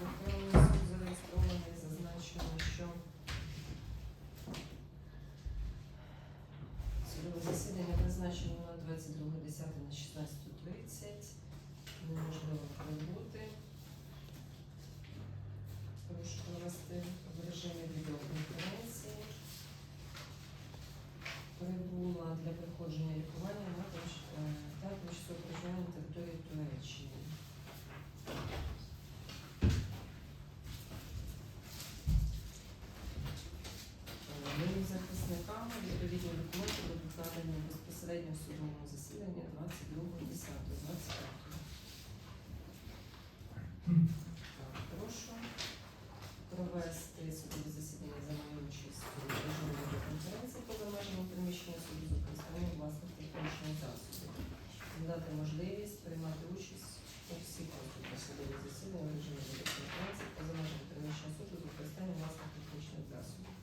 Верховний суд зареєстрований, зазначено, що судове засідання призначено на 22.10 на 16.30. Неможливо прибути. Прошу провести в режимі відеоконференції. Прибула для проходження лікування на тимч- е, та тимчасове проживання на території Туреччини. Моїм захисниками відповідні документи будуть надані безпосередньо в судовому засіданні 22.10.25. Так, Прошу провести судове засідання за мою участь у режимі відеоконференції поза межами приміщення суду з використанням власних технічних засобів. Надати можливість приймати участь у всіх наступних судових засіданнях в режимі відеоконференції поза межами приміщення суду з використанням власних технічних засобів.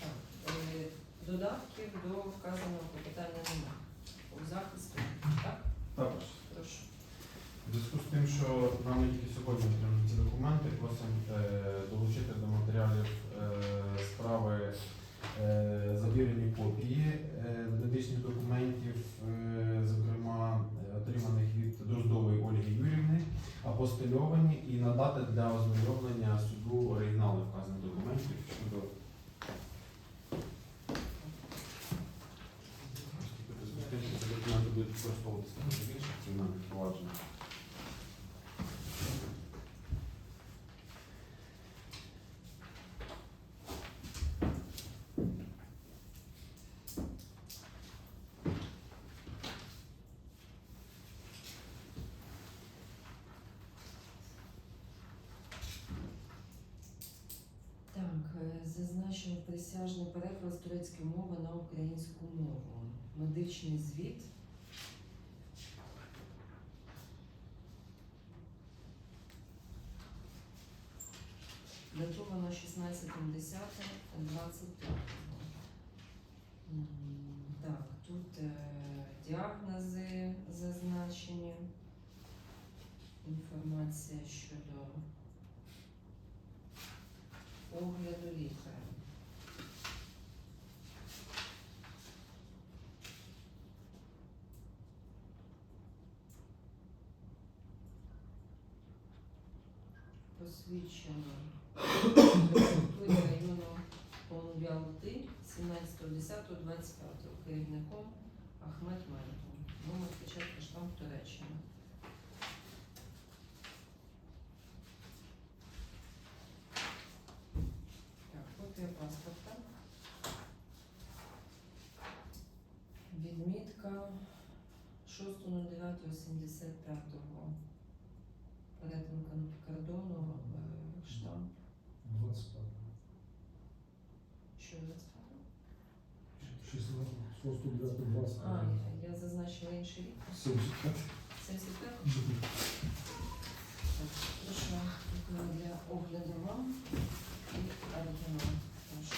Так, е, додатків до вказаного питання немає. У захисті, так? Також. Прошу. В зв'язку з тим, що нам тільки сьогодні отримали ці документи, просимо е, долучити до матеріалів е, справи е, завірені копії е, медичних документів, е, зокрема е, отриманих від Дроздової Ольги Юрівни, апостильовані і надати для ознайомлення суду оригінали вказаних документів щодо в зв'язку з тим, що ці документи будуть використовуватися в інших кримінальних провадженнях. Е, зазначив присяжний переклад з турецької мови на українську мову. Медичний звіт. Датовано 16.10.25. М, Так, тут е, діагнози зазначені. Інформація щодо огляду лікаря. Посвідчено прокуратурі району Понвялти 17.10.25 керівником Ахмед Мелько. Номер печатка штамп Туреччина. Так, копія паспорта. Відмітка 6.09.75 перетинка кордону, штамп. Що 25? 16, 6, 9, 20. А, я, я зазначила інший рік. 75. 75? Так, прошу для огляду вам і оригінал. Прошу.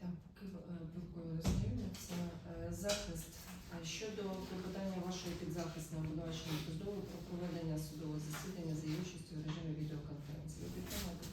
Так, поки е, прокурор знайомиться, е, захист е, щодо клопотання вашої підзахисної обвинувачення Поздову про проведення судового засідання за участю в режимі відеоконференції. Ви підтримуєте.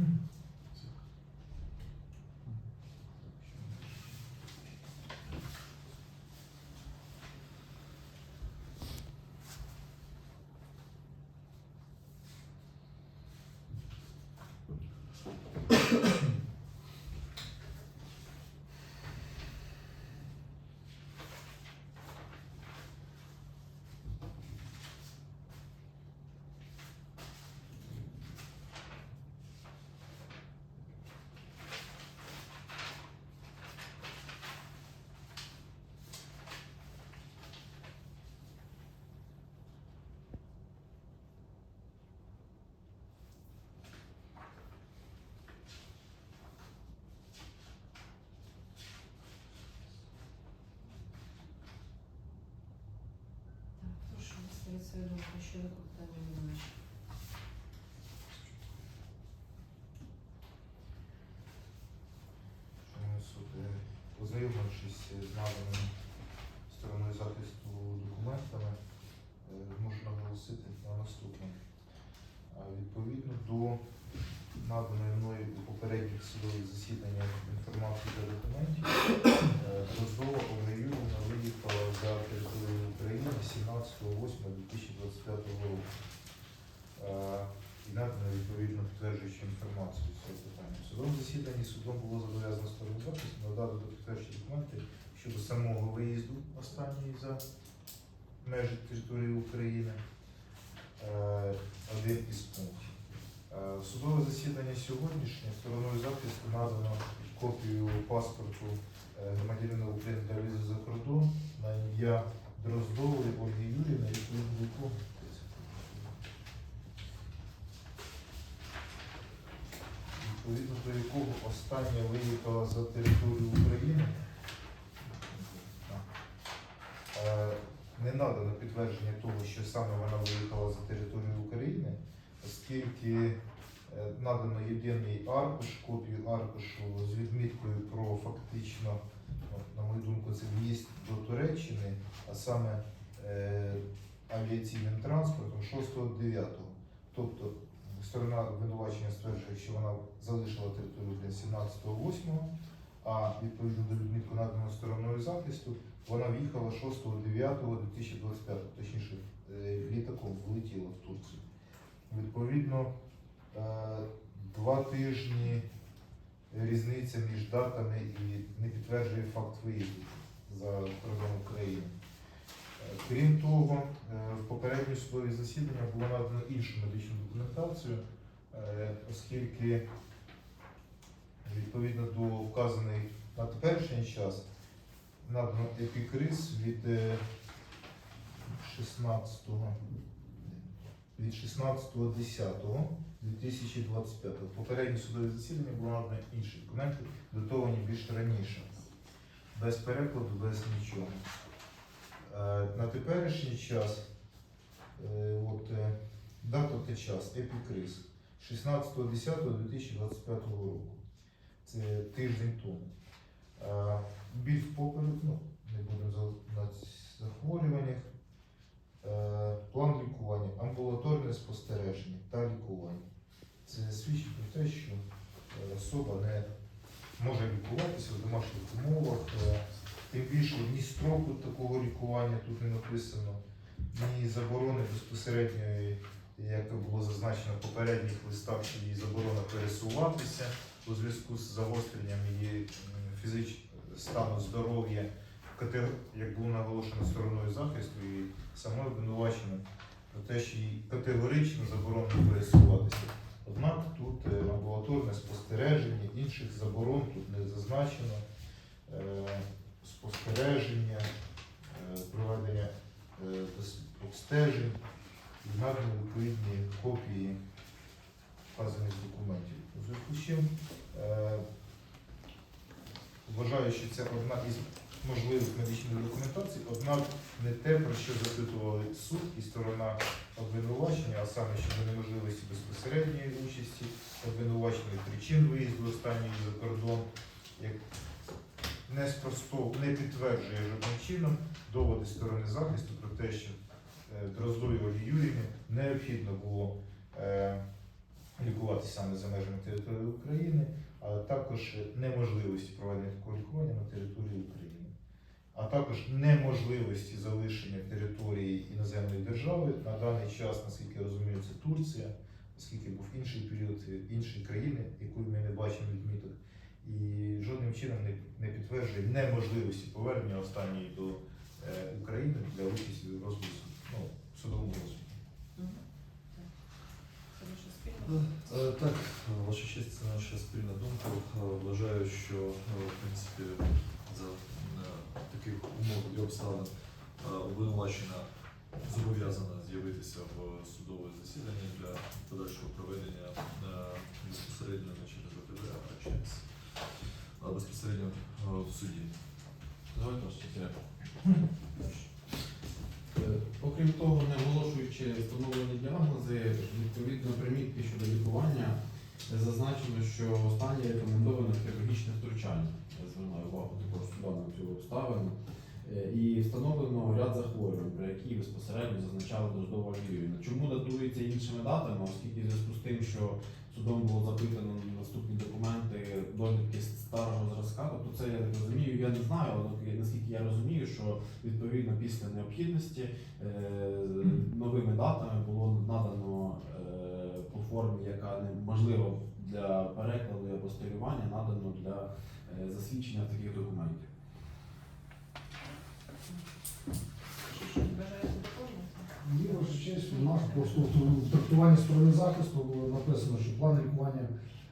Mm-hmm. Висловити свою думку щодо обвинувачення. Шановний суд, е, з наданими стороною захисту документами, е, можу наголосити на наступне. Відповідно до наданої мною у попередніх судових засіданнях інформації та документів, е, Дроздова Ольга Юрівна виїхала за територію України 17.08.2025 року. Е, І надано відповідно підтверджуючу інформацію з цього питання. В судовому засіданні судом було зобов'язано сторону захисту надати до підтвердження документи щодо самого виїзду останньої за межі території України. Е, Один із пунктів. Е, судове засідання сьогоднішнє стороною захисту надано копію паспорту громадянина України для візи за кордон на ім'я Дроздової Ольги відповідно до якого відповідно до якого остання виїхала за територію України. Е, Не надано підтвердження того, що саме вона виїхала за територію України, оскільки надано єдиний аркуш, копію аркушу з відміткою про фактично, ну, на мою думку, це в'їзд до Туреччини, а саме е, авіаційним транспортом 6-9. Тобто сторона обвинувачення стверджує, що вона залишила територію для 17.8, а відповідно до відмітку наданого стороною захисту, вона в'їхала 6.9.2025, точніше, е, літаком влетіла в Турцію. Відповідно, е, Е, два тижні різниця між датами і не підтверджує факт виїзду за кордон України. Е, крім того, е, в попереднє судові засідання було надано іншу медичну документацію, оскільки відповідно до вказаний на теперішній час надано епікриз від 16 від 16.10 2025 Попередні судові засідання були на інші документи, датовані більш раніше, без перекладу, без нічого. Е, на теперішній час е, от, е, дата та час епікриз 16.10.2025 року. Це тиждень тому. Біль в попереду, ну, не будемо на захворюваннях. Е, План лікування, амбулаторне спостереження та лікування. Це свідчить про те, що е, особа не може лікуватися в домашніх умовах. е, Тим більше ні строку такого лікування тут не написано, ні заборони безпосередньої, як було зазначено в попередніх листах, що її заборона пересуватися у зв'язку з загостренням її фізичного стану здоров'я, як було наголошено стороною захисту і самою обвинуваченою про те, що їй категорично заборонено пересуватися. Однак тут е, амбулаторне спостереження, інших заборон тут не зазначено. Е, Спостереження, е, проведення обстежень і надані відповідні копії вказаних документів. У зв'язку з чим вважаю, що це одна із можливих медичних документацій, однак не те, про що запитували суд і сторона обвинувачення, а саме щодо неможливості безпосередньої участі обвинуваченої причин виїзду останньої за кордон, як не спростов, не підтверджує жодним чином доводи сторони захисту про те, що е, Дроздові Ольгі Юрівні необхідно було е, лікувати лікуватися саме за межами території України, а також неможливості проведення такого лікування на території України, а також неможливості залишення території іноземної держави на даний час, наскільки я розумію, це Турція, оскільки був інший період е, іншої країни, яку ми не бачимо відміток, і жодним чином не, не підтверджує неможливості повернення останньої до е, України для участі в розгляді ну, в судовому розгляді. Так. Спільне? Е, Так, ваша честь, це наша спільна думка. Е, Вважаю, що е, в принципі за е, таких умов і обставин е, обвинувачена зобов'язана з'явитися в судове засідання для подальшого проведення е, безпосередньо не через ОТВ, а через безпосередньо е, в суді. Дозвольте вас ще Е, Окрім того, не оголошуючи встановлені діагнози, відповідно примітки щодо лікування, зазначено, що останнє рекомендоване хірургічне втручання. Я звертаю увагу також сюди на цю обставину. Е, І встановлено ряд захворювань, про які безпосередньо зазначали дождова вірювання. Чому датується іншими датами? Оскільки в зв'язку з тим, що судом було запитано наступні документи, довідки старого зразка, тобто це я розумію, я не знаю, але наскільки- я розумію, що відповідно після необхідності е, новими датами було надано е, по формі, яка неможлива для перекладу і апостилювання, надано для е, засвідчення таких документів. Що, Бажаєте доповнити? Ні, честь, у нас в трактуванні сторони захисту було написано, що план лікування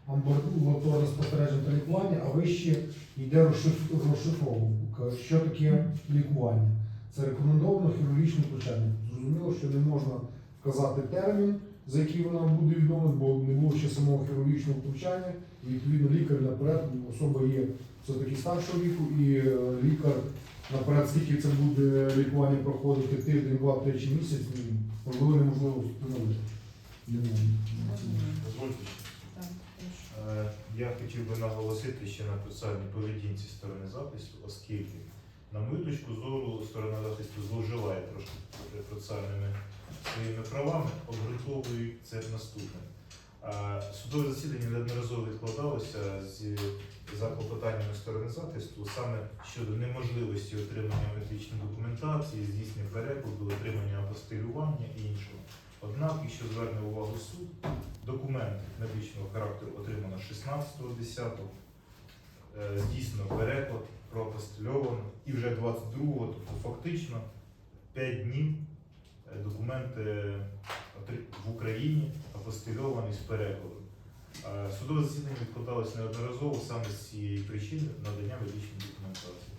амбулаторне спостереження та лікування, а вище йде розшиф- розшифровка. Що таке лікування? Це рекомендовано хірургічне втручання. Зрозуміло, що не можна вказати термін, за який вона буде відома, бо не було ще самого хірургічного втручання. І відповідно лікар наперед, особа є все-таки старшого віку, і е, лікар наперед, скільки це буде лікування проходити тиждень, два, три чи місяць, можливо, неможливо встановити. Е, Я хотів би наголосити ще на процесуальній поведінці сторони захисту, оскільки, на мою точку зору, сторона захисту зловживає трошки процесуальними своїми правами, обґрунтовують це наступне. Е, Судове засідання неодноразово відкладалося з за клопотаннями сторони захисту саме щодо неможливості отримання медичної документації, здійснення перекладу, отримання апостилювання і іншого. Однак, якщо зверне увагу суд, документи медичного характеру отримано 16.10, е, здійснено переклад, проапостильовано, і вже 22-го, тобто фактично 5 днів е, документи в Україні апостильовані з перекладом. Е, Судове засідання відкладалось неодноразово саме з цієї причини надання медичної документації.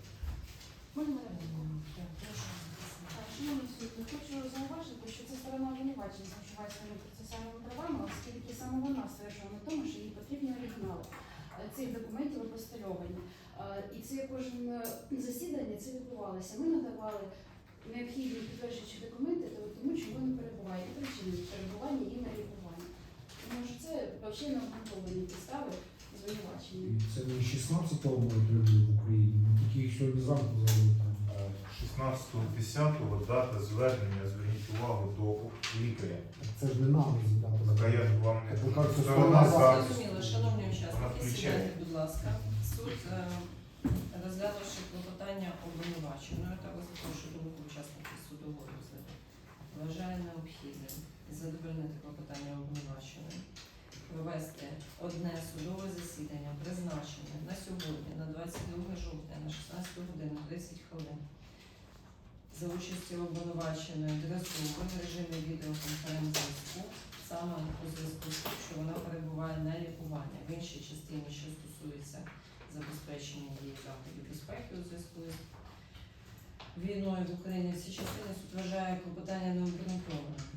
Шановні суд, я хочу зауважити, що це сторона обвинувачення зловживає своїми процесуальними правами, оскільки саме вона стверджує на тому, що їй потрібні оригінали е, цих документів апостильовані. Е, І це кожен е, засідання це відбувалося. Ми надавали необхідні підтверджуючі документи, тому що ви не перебуває і причини перебування і на лікування. Тому що це взагалі не обґрунтовані підстави звинувачення. Це не 16-го буде прибув в Україні, ми тільки їх сьогодні зранку завели там. Е, 16.10 дата звернення, зверніть увагу до лікаря. Це ж не нам дата. Така я вам не Так, як це сторона сторона захисту. Зрозуміло, шановні Вона учасники, включає. сідайте, будь ласка. Суд, е, розглянувши клопотання обвинуваченої та вислухавши думку учасників судового розгляду, вважає необхідним задовольнити клопотання обвинуваченої, провести одне судове засідання, призначене на сьогодні, на 22 жовтня, на 16 годину 30 хвилин. За участю обвинуваченої Дресуби в режимі відеоконференц-зв'язку саме у зв'язку з тим, що вона перебуває на лікуванні в іншій частині, що стосується забезпечення її заходів безпеки у зв'язку з війною в Україні. Ці частини суд вважає клопотання необґрунтованим.